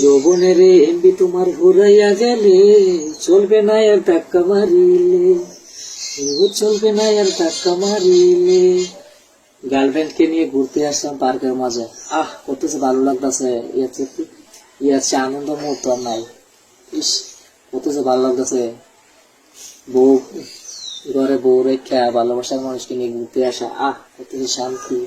যৌবনের এমবি তোমার ঘুরাইয়া গেলে চলবে না আর ধাক্কা মারিলে। চলবে না আর ধাক্কা মারিলে। গার্লফ্রেন্ডকে নিয়ে ঘুরতে আসলাম পার্কের মাঝে। আহ কত যে ভালো লাগতেছে। ইয়ার চেয়ে আনন্দ মুহূর্ত আর নাই। ইস কত যে ভালো লাগতেছে। বউ ঘরে বউ রেখা ভালোবাসার মানুষকে নিয়ে ঘুরতে আসা। আহ কত যে শান্তি।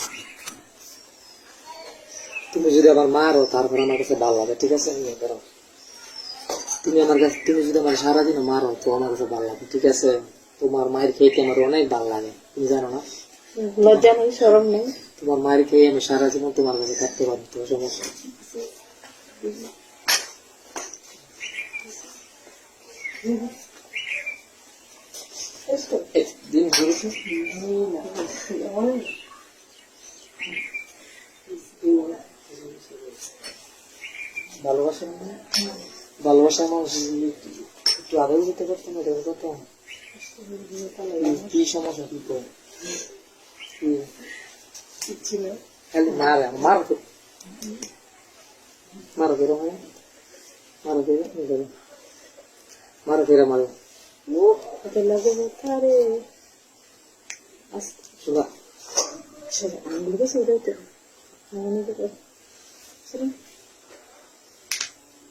তুমি যদি আবার মারো তারপর আমার কাছে ভালো লাগে ঠিক আছে? নিয়ে করো। তুমি আমার কাছে তুমি যদি আমার সারাদিন মারো তো আমার কাছে ভালো লাগে ঠিক আছে? তোমার মায়ের খেয়ে আমার অনেক ভালো লাগে তুমি জানো না? লজ্জা নেই সরম নেই। তোমার মায়ের খেয়ে আমি সারা জীবন তোমার কাছে থাকতে পারব তোমার সমস্যা দিন ঘুরেছো? ভালোবাসা মানে? ভালোবাসা মানুষ একটু আগেও যেতে পারতাম এটা করতাম কি সমস্যা কি তো কি? কিচ্ছু নেই খালি মারে মারো তো মারো কেরো মারো মারো কেরো কেরো মারো কেরো মারো ও কত লাগে ব্যথা রে আস্তে শোনা সরে আঙুল গেছে ওটাই তো মনে করে সরে সকাল থেকে সরে ছিঁড়ে দাও আমাকে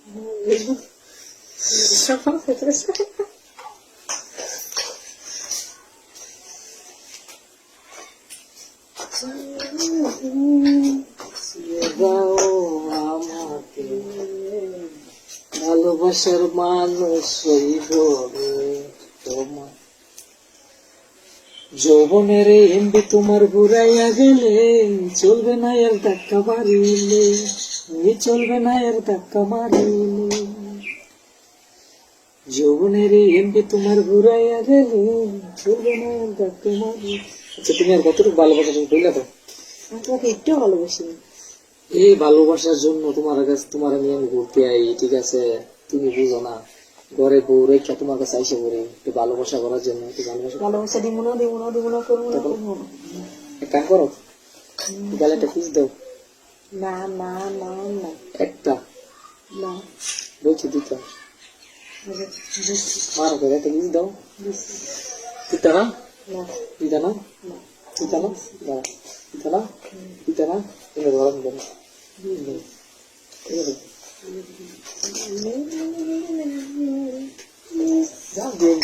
ভালোবাসার মানুষ তোমার। যৌবনের এমবি তোমার ঘুরাইয়া গেলে চলবে না এর ধাক্কা মারিলে চলবে না এর ধাক্কা মারিলে। যৌবনের এমবি তোমার ঘুরাইয়া গেলে চলবে না এর ধাক্কা আচ্ছা তুমি আর কতটুকু ভালোবাসা তুমি বললে তো তোমাকে একটু ভালোবাসি এই ভালোবাসার জন্য তোমার কাছে তোমার নিয়ে আমি ঘুরতে আই ঠিক আছে? তুমি বুঝো না। ঘরে বউ রেখা তোমার কাছে আইসে পড়ে। একটু ভালোবাসা করার জন্য একটু ভালোবাসা ভালোবাসা দিব না দিব না দিব না করব না এক কাম করো। গেলে একটা পিস দাও। না না না না একটা না বলছি দিতে মারো করে একটা পিস দাও দিতে না দিতে না দিতে না দাঁড়া। দিতে না দিতে না এনে ধরো দিতে না যা দিয়ে